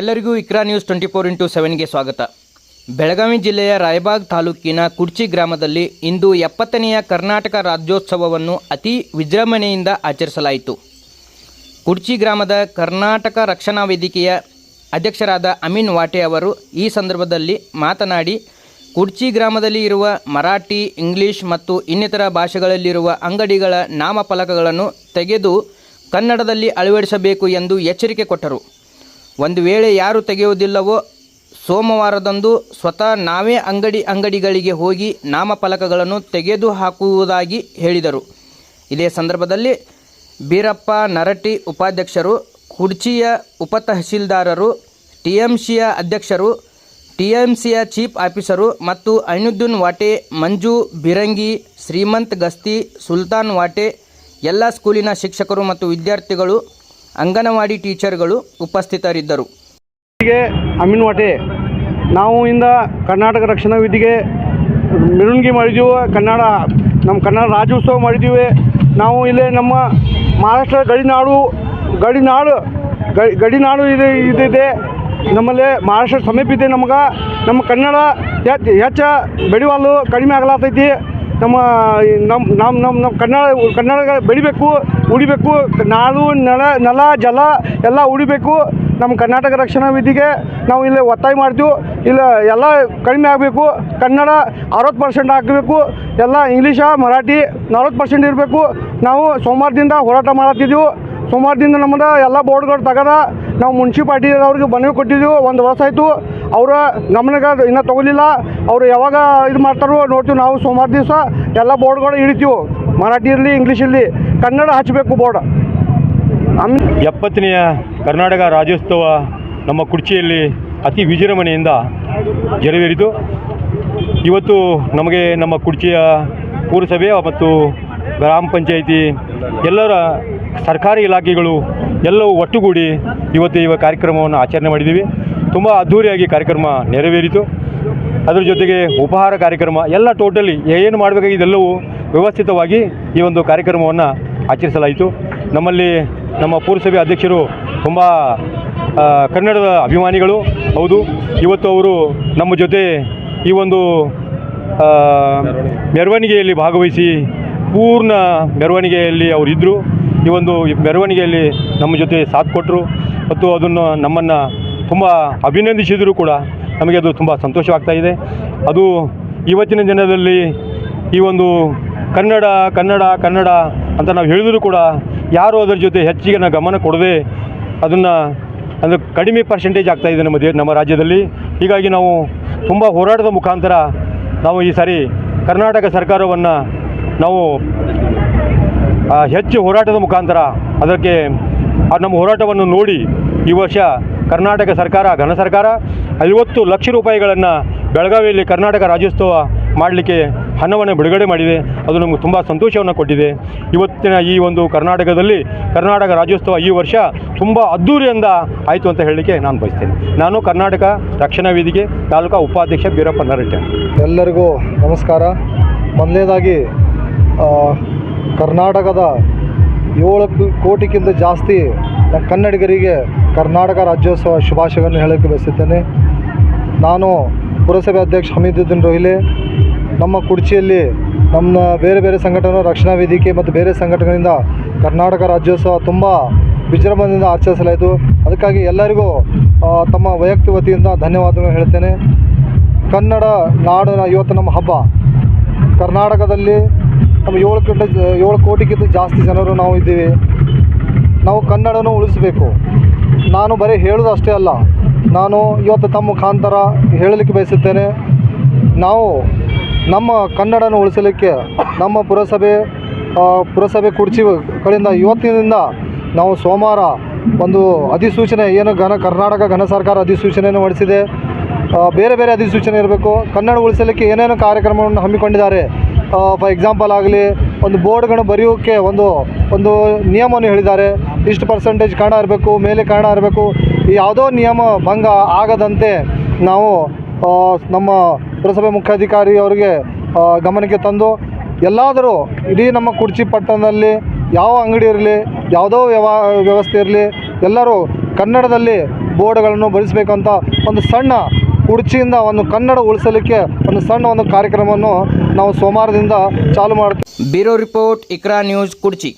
ಎಲ್ಲರಿಗೂ Iqra news twenty four into ಸೆವೆನ್ಗೆ ಸ್ವಾಗತ. ಬೆಳಗಾವಿ ಜಿಲ್ಲೆಯ ರಾಯಬಾಗ್ ತಾಲೂಕಿನ ಕುಡ್ಚಿ ಗ್ರಾಮದಲ್ಲಿ ಇಂದು ಎಪ್ಪತ್ತನೆಯ ಕರ್ನಾಟಕ ರಾಜ್ಯೋತ್ಸವವನ್ನು ಅತಿ ವಿಜೃಂಭಣೆಯಿಂದ ಆಚರಿಸಲಾಯಿತು. ಕುಡ್ಚಿ ಗ್ರಾಮದ ಕರ್ನಾಟಕ ರಕ್ಷಣಾ ವೇದಿಕೆಯ ಅಧ್ಯಕ್ಷರಾದ ಅಮೀನ್ ವಾಟೆ ಅವರು ಈ ಸಂದರ್ಭದಲ್ಲಿ ಮಾತನಾಡಿ ಕುಡ್ಚಿ ಗ್ರಾಮದಲ್ಲಿ ಇರುವ ಮರಾಠಿ, ಇಂಗ್ಲಿಷ್ ಮತ್ತು ಇನ್ನಿತರ ಭಾಷೆಗಳಲ್ಲಿರುವ ಅಂಗಡಿಗಳ ನಾಮಫಲಕಗಳನ್ನು ತೆಗೆದು ಕನ್ನಡದಲ್ಲಿ ಅಳವಡಿಸಬೇಕು ಎಂದು ಎಚ್ಚರಿಕೆ ಕೊಟ್ಟರು. ಒಂದು ವೇಳೆ ಯಾರು ತೆಗೆಯುವುದಿಲ್ಲವೋ ಸೋಮವಾರದಂದು ಸ್ವತಃ ನಾವೇ ಅಂಗಡಿ ಅಂಗಡಿಗಳಿಗೆ ಹೋಗಿ ನಾಮಫಲಕಗಳನ್ನು ತೆಗೆದು ಹಾಕುವುದಾಗಿ ಹೇಳಿದರು. ಇದೇ ಸಂದರ್ಭದಲ್ಲಿ ಬೀರಪ್ಪ ನರಟಿ ಉಪಾಧ್ಯಕ್ಷರು ಕುರ್ಚಿಯ ಎಂ ಸಿಯ ಅಧ್ಯಕ್ಷರು ಟಿ ಎಂ ಸಿಯ ಚೀಫ್ ಆಫೀಸರು ಮತ್ತು ಐನುದ್ದೀನ್ ವಾಟೆ, ಮಂಜು ಬಿರಂಗಿ, ಶ್ರೀಮಂತ್ ಗಸ್ತಿ, ಸುಲ್ತಾನ್ ವಾಟೆ, ಎಲ್ಲ ಸ್ಕೂಲಿನ ಶಿಕ್ಷಕರು ಮತ್ತು ವಿದ್ಯಾರ್ಥಿಗಳು ಅಂಗನವಾಡಿ ಟೀಚರ್ಗಳು ಉಪಸ್ಥಿತರಿದ್ದರು. ಗೆ ಅಮೀನ್ ವಾಟೆ ನಾವು ಇಂದ ಕರ್ನಾಟಕ ರಕ್ಷಣಾ ವಿಧಿಗೆ ಮೆರವಣಿಗೆ ಮಾಡಿದ್ದೀವಿ ಕನ್ನಡ, ನಮ್ಮ ಕನ್ನಡ ರಾಜ್ಯೋತ್ಸವ ಮಾಡಿದ್ದೀವಿ ನಾವು ಇಲ್ಲೇ ನಮ್ಮ ಮಹಾರಾಷ್ಟ್ರ ಗಡಿನಾಡು ಗಡಿನಾಡು ಗಡಿನಾಡು ಇದೆ, ಇದಿದೆ. ನಮ್ಮಲ್ಲಿ ಮಹಾರಾಷ್ಟ್ರ ಸಮೀಪ ಇದೆ ನಮ್ಗೆ. ನಮ್ಮ ಕನ್ನಡ ಹೆಚ್ಚು ಬೆಳೆವಲ್ಲು ಕಡಿಮೆ ಆಗ್ಲಾತೈತಿ. ನಮ್ಮ ನಮ್ಮ ನಮ್ಮ ನಮ್ಮ ನಮ್ಮ ಕನ್ನಡ ಕನ್ನಡ ಬೆಳಿಬೇಕು, ಉಳಿಬೇಕು, ನಾಡು, ನೆಲ ನೆಲ, ಜಲ ಎಲ್ಲ ಉಳಿಬೇಕು. ನಮ್ಮ ಕರ್ನಾಟಕ ರಕ್ಷಣಾ ವಿಧಿಗೆ ನಾವು ಇಲ್ಲಿ ಒತ್ತಾಯ ಮಾಡ್ತೀವಿ. ಇಲ್ಲ, ಎಲ್ಲ ಕಡಿಮೆ ಆಗಬೇಕು. ಕನ್ನಡ ಅರವತ್ತು ಪರ್ಸೆಂಟ್ ಹಾಕಬೇಕು ಎಲ್ಲ ಇಂಗ್ಲೀಷ, ಮರಾಠಿ ನಲ್ವತ್ತು ಪರ್ಸೆಂಟ್ ಇರಬೇಕು. ನಾವು ಸೋಮವಾರದಿಂದ ಹೋರಾಟ ಮಾಡತ್ತಿದ್ದೆವು ಸೋಮವಾರದಿಂದ ನಮ್ಮದು ಎಲ್ಲ ಬೋರ್ಡ್ಗಳು ತಗದ. ನಾವು ಮುನ್ಸಿಪಾಲ್ಟಿ ಅವ್ರಿಗೆ ಮನವಿ ಕೊಟ್ಟಿದ್ದೀವಿ ಒಂದು ವರ್ಷ ಆಯಿತು, ಅವರ ಗಮನಕ್ಕೆ ಇನ್ನೂ ತೊಗೊಲಿಲ್ಲ. ಅವರು ಯಾವಾಗ ಇದು ಮಾಡ್ತಾರೋ ನೋಡ್ತೀವಿ, ನಾವು ಸೋಮವಾರ ದಿವಸ ಎಲ್ಲ ಬೋರ್ಡ್ಗಳು ಹಿಡಿತೀವಿ. ಮರಾಠಿ ಇರಲಿ, ಇಂಗ್ಲೀಷ್ ಇರಲಿ, ಕನ್ನಡ ಹಚ್ಚಬೇಕು ಬೋರ್ಡ್. ಎಪ್ಪತ್ತನೆಯ ಕರ್ನಾಟಕ ರಾಜ್ಯೋತ್ಸವ ನಮ್ಮ ಕುರ್ಚಿಯಲ್ಲಿ ಅತಿ ವಿಜೃಂಭಣೆಯಿಂದ ಜರವೇರಿತು ಇವತ್ತು ನಮಗೆ ನಮ್ಮ ಕುರ್ಚಿಯ ಪುರಸಭೆ ಮತ್ತು ಗ್ರಾಮ ಪಂಚಾಯಿತಿ ಎಲ್ಲರ ಸರ್ಕಾರಿ ಇಲಾಖೆಗಳು ಎಲ್ಲವೂ ಒಟ್ಟುಗೂಡಿ ಇವತ್ತು ಈ ಕಾರ್ಯಕ್ರಮವನ್ನು ಆಚರಣೆ ಮಾಡಿದ್ದೀವಿ. ತುಂಬ ಅದ್ಧೂರಿಯಾಗಿ ಕಾರ್ಯಕ್ರಮ ನೆರವೇರಿತು. ಅದರ ಜೊತೆಗೆ ಉಪಹಾರ ಕಾರ್ಯಕ್ರಮ, ಎಲ್ಲ ಟೋಟಲಿ ಏನು ಮಾಡಬೇಕಾಗಿದ್ದೆಲ್ಲವೂ ವ್ಯವಸ್ಥಿತವಾಗಿ ಈ ಒಂದು ಕಾರ್ಯಕ್ರಮವನ್ನು ಆಚರಿಸಲಾಯಿತು. ನಮ್ಮಲ್ಲಿ ನಮ್ಮ ಪುರಸಭೆ ಅಧ್ಯಕ್ಷರು ತುಂಬ ಕನ್ನಡದ ಅಭಿಮಾನಿಗಳು. ಹೌದು, ಇವತ್ತು ಅವರು ನಮ್ಮ ಜೊತೆ ಈ ಒಂದು ಮೆರವಣಿಗೆಯಲ್ಲಿ ಭಾಗವಹಿಸಿ ಪೂರ್ಣ ಮೆರವಣಿಗೆಯಲ್ಲಿ ಅವರಿದ್ದರು ಈ ಒಂದು ಮೆರವಣಿಗೆಯಲ್ಲಿ ನಮ್ಮ ಜೊತೆ ಸಾಥ್ ಕೊಟ್ಟರು ಮತ್ತು ಅದನ್ನು ನಮ್ಮನ್ನು ತುಂಬ ಅಭಿನಂದಿಸಿದರೂ ಕೂಡ. ನಮಗೆ ಅದು ತುಂಬ ಸಂತೋಷವಾಗ್ತಾ ಇದೆ. ಅದು ಇವತ್ತಿನ ದಿನದಲ್ಲಿ ಈ ಒಂದು ಕನ್ನಡ ಕನ್ನಡ ಕನ್ನಡ ಅಂತ ನಾವು ಹೇಳಿದರೂ ಕೂಡ ಯಾರು ಅದರ ಜೊತೆ ಹೆಚ್ಚಿಗೆ ಗಮನ ಕೊಡದೆ ಅದನ್ನು ಅಂದರೆ ಕಡಿಮೆ ಪರ್ಸೆಂಟೇಜ್ ಆಗ್ತಾ ಇದೆ ನಮ್ಮ ನಮ್ಮ ರಾಜ್ಯದಲ್ಲಿ. ಹೀಗಾಗಿ ನಾವು ತುಂಬ ಹೋರಾಟದ ಮುಖಾಂತರ ನಾವು ಈ ಸಾರಿ ಕರ್ನಾಟಕ ಸರ್ಕಾರವನ್ನು ನಾವು ಹೆಚ್ಚು ಹೋರಾಟದ ಮುಖಾಂತರ ಅದಕ್ಕೆ ನಮ್ಮ ಹೋರಾಟವನ್ನು ನೋಡಿ ಈ ವರ್ಷ ಕರ್ನಾಟಕ ಸರ್ಕಾರ, ಘನ ಸರ್ಕಾರ ಐವತ್ತು ಲಕ್ಷ ರೂಪಾಯಿಗಳನ್ನು ಬೆಳಗಾವಿಯಲ್ಲಿ ಕರ್ನಾಟಕ ರಾಜ್ಯೋತ್ಸವ ಮಾಡಲಿಕ್ಕೆ ಹಣವನ್ನು ಬಿಡುಗಡೆ ಮಾಡಿದೆ. ಅದು ನಮಗೆ ತುಂಬ ಸಂತೋಷವನ್ನು ಕೊಟ್ಟಿದೆ. ಇವತ್ತಿನ ಈ ಒಂದು ಕರ್ನಾಟಕದಲ್ಲಿ ಕರ್ನಾಟಕ ರಾಜ್ಯೋತ್ಸವ ಈ ವರ್ಷ ತುಂಬ ಅದ್ಧೂರಿಯಿಂದ ಆಯಿತು ಅಂತ ಹೇಳಲಿಕ್ಕೆ ನಾನು ಬಯಸ್ತೇನೆ. ನಾನು ಕರ್ನಾಟಕ ರಕ್ಷಣಾ ವೇದಿಕೆ ತಾಲೂಕಾ ಉಪಾಧ್ಯಕ್ಷ ಬೀರಪ್ಪ ನರಟ್ಟೆ ಎಲ್ಲರಿಗೂ ನಮಸ್ಕಾರ. ಮೊದಲನೇದಾಗಿ ಕರ್ನಾಟಕದ ಏಳು ಕೋಟಿಗಿಂತ ಜಾಸ್ತಿ ಕನ್ನಡಿಗರಿಗೆ ಕರ್ನಾಟಕ ರಾಜ್ಯೋತ್ಸವ ಶುಭಾಶಯಗಳನ್ನು ಹೇಳೋಕ್ಕೆ ಬಯಸುತ್ತೇನೆ. ನಾನು ಪುರಸಭೆ ಅಧ್ಯಕ್ಷ ಹಮೀದುದ್ದೀನ್ ರೋಹಿಲೆ. ನಮ್ಮ ಕುರ್ಚಿಯಲ್ಲಿ ನಮ್ಮ ಬೇರೆ ಬೇರೆ ಸಂಘಟನೆ ರಕ್ಷಣಾ ವೇದಿಕೆ ಮತ್ತು ಬೇರೆ ಸಂಘಟನೆಗಳಿಂದ ಕರ್ನಾಟಕ ರಾಜ್ಯೋತ್ಸವ ತುಂಬ ವಿಜೃಂಭಣೆಯಿಂದ ಆಚರಿಸಲಾಯಿತು. ಅದಕ್ಕಾಗಿ ಎಲ್ಲರಿಗೂ ತಮ್ಮ ವೈಯಕ್ತಿಕ ವತಿಯಿಂದ ಧನ್ಯವಾದಗಳು ಹೇಳ್ತೇನೆ. ಕನ್ನಡ ನಾಡಿನ ಇವತ್ತು ನಮ್ಮ ಹಬ್ಬ. ಕರ್ನಾಟಕದಲ್ಲಿ ನಮ್ಮ ಏಳು ಕಿಂತ ಏಳು ಕೋಟಿಗಿಂತ ಜಾಸ್ತಿ ಜನರು ನಾವು ಇದ್ದೀವಿ. ನಾವು ಕನ್ನಡನೂ ಉಳಿಸಬೇಕು. ನಾನು ಬರೀ ಹೇಳೋದು ಅಷ್ಟೇ ಅಲ್ಲ. ನಾನು ಇವತ್ತು ತಮ್ಮ ಮುಖಾಂತರ ಹೇಳಲಿಕ್ಕೆ ಬಯಸುತ್ತೇನೆ. ನಾವು ನಮ್ಮ ಕನ್ನಡನ ಉಳಿಸಲಿಕ್ಕೆ ನಮ್ಮ ಪುರಸಭೆ ಪುರಸಭೆ ಕುರ್ಚಿ ಕಡೆಯಿಂದ ಇವತ್ತಿನಿಂದ ನಾವು ಸೋಮವಾರ ಒಂದು ಅಧಿಸೂಚನೆ, ಏನು ಘನ ಕರ್ನಾಟಕ ಘನ ಸರ್ಕಾರ ಅಧಿಸೂಚನೆಯನ್ನು ಹೊಡಿಸಿದೆ ಬೇರೆ ಬೇರೆ ಅಧಿಸೂಚನೆ ಇರಬೇಕು. ಕನ್ನಡ ಉಳಿಸಲಿಕ್ಕೆ ಏನೇನು ಕಾರ್ಯಕ್ರಮವನ್ನು ಹಮ್ಮಿಕೊಂಡಿದ್ದಾರೆ. ಫಾರ್ ಎಕ್ಸಾಂಪಲ್ ಆಗಲಿ, ಒಂದು ಬೋರ್ಡ್ಗಳನ್ನು ಬರೆಯೋಕ್ಕೆ ಒಂದು ಒಂದು ನಿಯಮವನ್ನು ಹೇಳಿದ್ದಾರೆ. ಇಷ್ಟು ಪರ್ಸೆಂಟೇಜ್ ಕಾರಣ ಇರಬೇಕು, ಮೇಲೆ ಕಾರಣ ಇರಬೇಕು. ಯಾವುದೋ ನಿಯಮ ಭಂಗ ಆಗದಂತೆ ನಾವು ನಮ್ಮ ಪುರಸಭೆ ಮುಖ್ಯಾಧಿಕಾರಿ ಅವರಿಗೆ ಗಮನಕ್ಕೆ ತಂದು, ಎಲ್ಲಾದರೂ ಇಡೀ ನಮ್ಮ ಕುರ್ಚಿ ಪಟ್ಟಣದಲ್ಲಿ ಯಾವ ಅಂಗಡಿ ಇರಲಿ, ಯಾವುದೋ ವ್ಯವ, ವ್ಯವಸ್ಥೆ ಇರಲಿ, ಎಲ್ಲರೂ ಕನ್ನಡದಲ್ಲಿ ಬೋರ್ಡ್ಗಳನ್ನು ಬಳಸಬೇಕಂತ ಒಂದು ಸಣ್ಣ ಕುರ್ಚಿಯಿಂದ ಒಂದು ಕನ್ನಡ ಉಳಿಸಲಿಕ್ಕೆ ಒಂದು ಸಣ್ಣ ಒಂದು ಕಾರ್ಯಕ್ರಮವನ್ನು ನಾವು ಸೋಮವಾರದಿಂದ ಚಾಲು ಮಾಡ್ತೀವಿ bureau report Iqra news Kudchi.